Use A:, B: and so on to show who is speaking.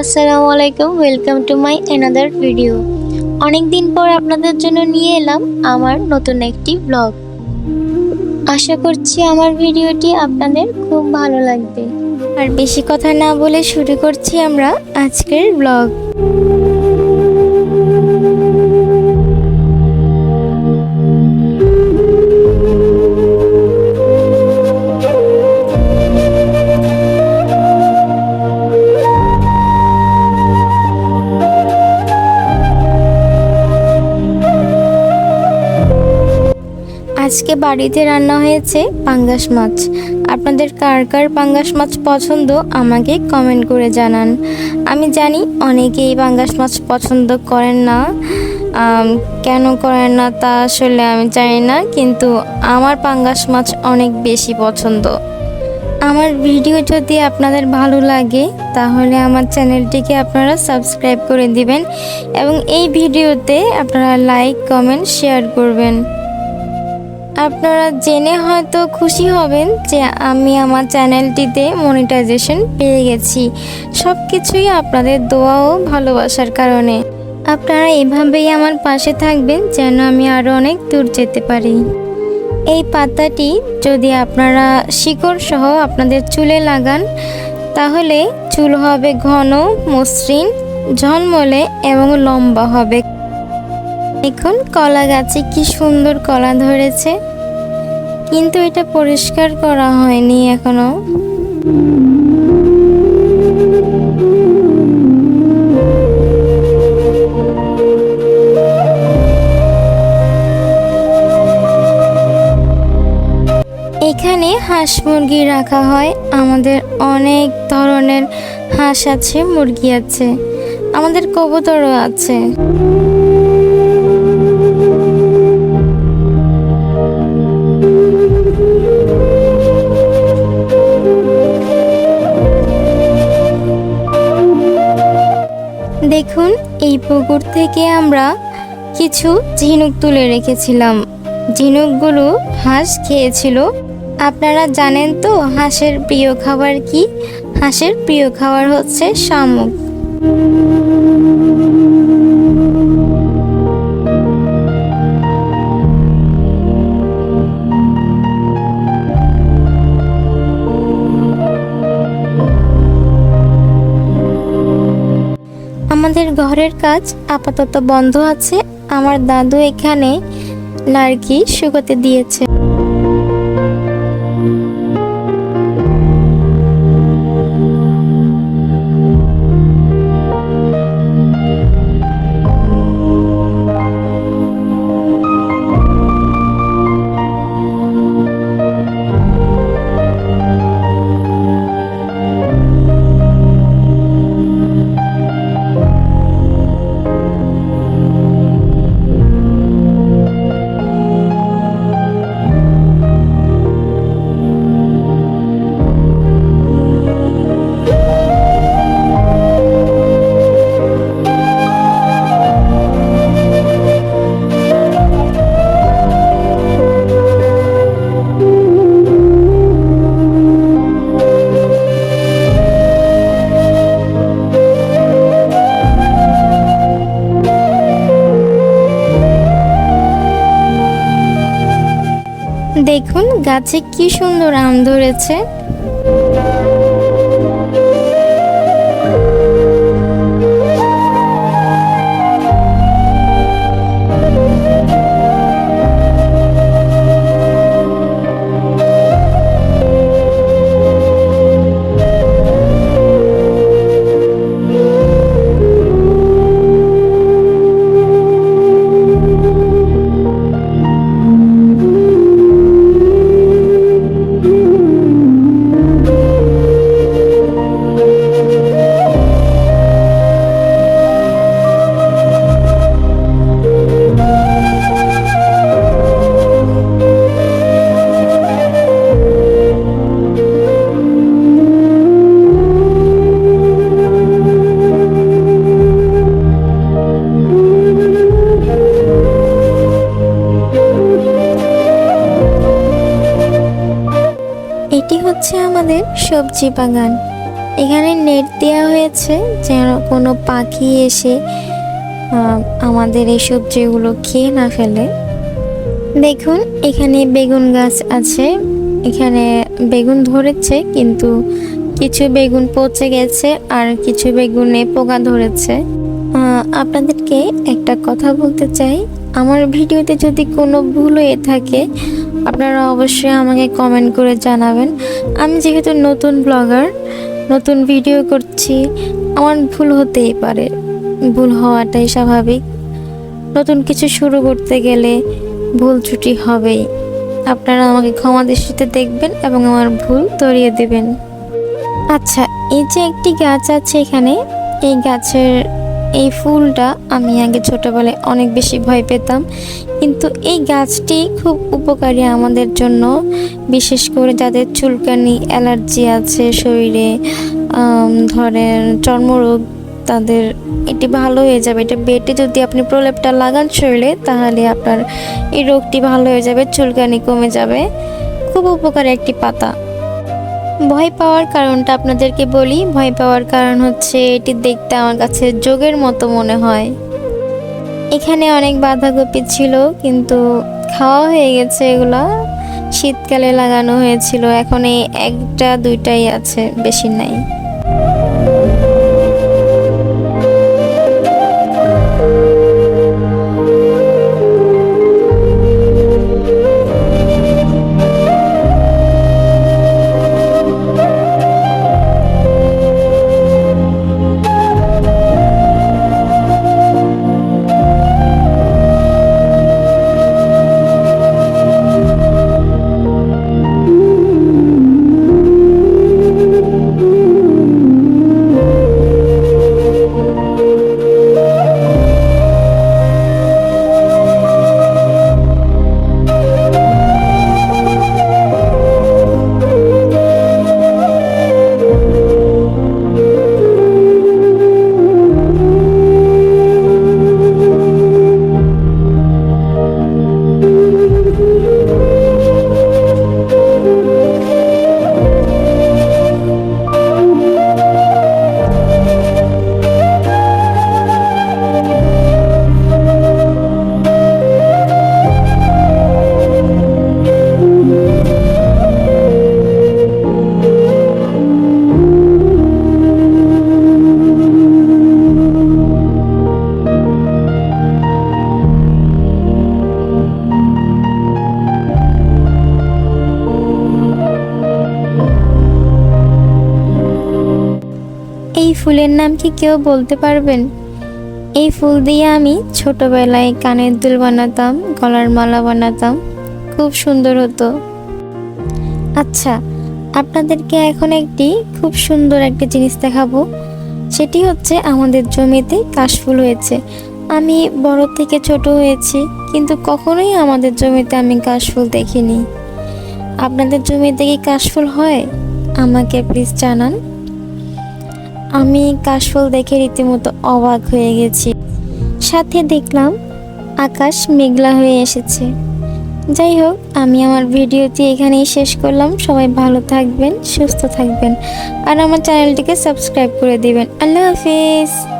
A: আসসালামু আলাইকুম welcome to my another video অনেক দিন পর আপনাদের জন্য নিয়ে এলাম আমার নতুন একটি ব্লগ আশা করছি আমার ভিডিওটি আপনাদের খুব ভালো লাগবে। আর বেশি কথা না বলে শুরু করছি আমরা আজকের ব্লগ আজকে বাড়িতে রান্না হয়েছে পাঙ্গাস মাছ। আপনাদের কার কার পাঙ্গাস মাছ পছন্দ আমাকে কমেন্ট করে জানান। আমি জানি অনেকেই পাঙ্গাস মাছ পছন্দ করেন না। কেন করেন না তা আসলে আমি জানি না, কিন্তু আমার পাঙ্গাস মাছ অনেক বেশি পছন্দ। আমার ভিডিও যদি আপনাদের ভালো লাগে, তাহলে আমার চ্যানেলটিকে আপনারা সাবস্ক্রাইব করে দিবেন এবং এই ভিডিওতে আপনারা লাইক কমেন্ট শেয়ার করবেন। আপনারা জেনে হয়তো খুশি হবেন যে আমি আমার চ্যানেলটিতে মনিটাইজেশন পেয়ে গেছি। সব কিছুই আপনাদের দোয়া ও ভালোবাসার কারণে। আপনারা এভাবেই আমার পাশে থাকবেন যেন আমি আরও অনেক দূর যেতে পারি। এই পাতাটি যদি আপনারা শিকড় সহ আপনাদের চুলে লাগান, তাহলে চুল হবে ঘন, মসৃণ, ঝলমলে এবং লম্বা হবে। এখন কলা গাছে কি সুন্দর কলা ধরেছে। কিন্তু এটা পরিষ্কার করা হয়নি এখনও। এখানে হাঁস মুরগি রাখা হয়। আমাদের অনেক ধরনের হাঁস আছে, মুরগি আছে। আমাদের কবুতরও আছে। দেখুন, এই পুকুর থেকে আমরা কিছু ঝিনুক তুলে রেখেছিলাম। ঝিনুকগুলো হাঁস খেয়েছিল। আপনারা জানেন তো হাঁসের প্রিয় খাবার কি? হাঁসের প্রিয় খাবার হচ্ছে শামুক। ঘরের কাজ আপাতত বন্ধ আছে। আমার দাদু এখানে লার্কি শুকোতে দিয়েছে। দেখুন গাছে কি সুন্দর আম ধরেছে। হচ্ছে আমাদের সবজি বাগান। এখানে নেট দেওয়া হয়েছে যেন কোনো পাখি এসে আমাদের এই সবজিগুলো খেয়ে না ফেলে। দেখুন, এখানে বেগুন গাছ আছে। এখানে বেগুন ধরেছে, কিন্তু কিছু বেগুন পচে গেছে আর কিছু বেগুনে পোকা ধরেছে। আপনাদেরকে একটা কথা বলতে চাই। আমার ভিডিওতে যদি কোনো ভুল হয়ে থাকে, আপনারা অবশ্যই আমাকে কমেন্ট করে জানাবেন। আমি যেহেতু নতুন ব্লগার নতুন ভিডিও করছি, আমার ভুল হতেই পারে। ভুল হওয়াটাই স্বাভাবিক। নতুন কিছু শুরু করতে গেলে ভুল ত্রুটি হবেই। আপনারা আমাকে ক্ষমা দৃষ্টিতে দেখবেন এবং আমার ভুল তরিয়ে দেবেন। আচ্ছা এই যে একটি গাছ আছে এখানে, এই গাছের এই ফুলটা আমি আগে ছোটবেলায় অনেক বেশি ভয় পেতাম। কিন্তু এই গাছটি খুব উপকারী আমাদের জন্য, বিশেষ করে যাদের চুলকানি, অ্যালার্জি আছে শরীরে ধরেন চর্মরোগ, তাদের এটি ভালো হয়ে যাবে। এটা বেটে যদি আপনি প্রলেপটা লাগান শরীরে, তাহলে আপনার এই রোগটি ভালো হয়ে যাবে, চুলকানি কমে যাবে। খুব উপকারী একটি পাতা। ভয় পাওয়ার কারণটা আপনাদেরকে বলি। ভয় পাওয়ার কারণ হচ্ছে এটি দেখতে আমার কাছে যোগের মতো মনে হয়। এখানে অনেক বাঁধাকপি ছিল, কিন্তু খাওয়া হয়ে গেছে এগুলা। শীতকালে লাগানো হয়েছিল, এখন এই একটা দুইটাই আছে, বেশি নাই। ফুলের নাম কি কেউ বলতে পারবেন? এই ফুল দিয়ে আমি ছোটবেলায় কানের দুল বানাতাম, গলার মালা বানাতাম, খুব সুন্দর হতো। আচ্ছা আপনাদেরকে এখন একটি খুব সুন্দর একটা জিনিস দেখাবো। সেটি হচ্ছে আমাদের জমিতে কাশফুল হয়েছে। আমি বড় থেকে ছোট হয়েছি, কিন্তু কখনোই আমাদের জমিতে আমি কাশফুল দেখিনি। আপনাদের জমিতে কি কাশফুল হয়? আমাকে প্লিজ জানান। আমি কাশফুল দেখে রীতিমতো অবাক হয়ে গেছি। সাথে দেখলাম আকাশ মেঘলা হয়ে এসেছে। যাই হোক, আমি আমার ভিডিওটি এখানেই শেষ করলাম। সবাই ভালো থাকবেন, সুস্থ থাকবেন। আর আমার চ্যানেলটিকে সাবস্ক্রাইব করে দিবেন। আল্লাহ হাফিজ।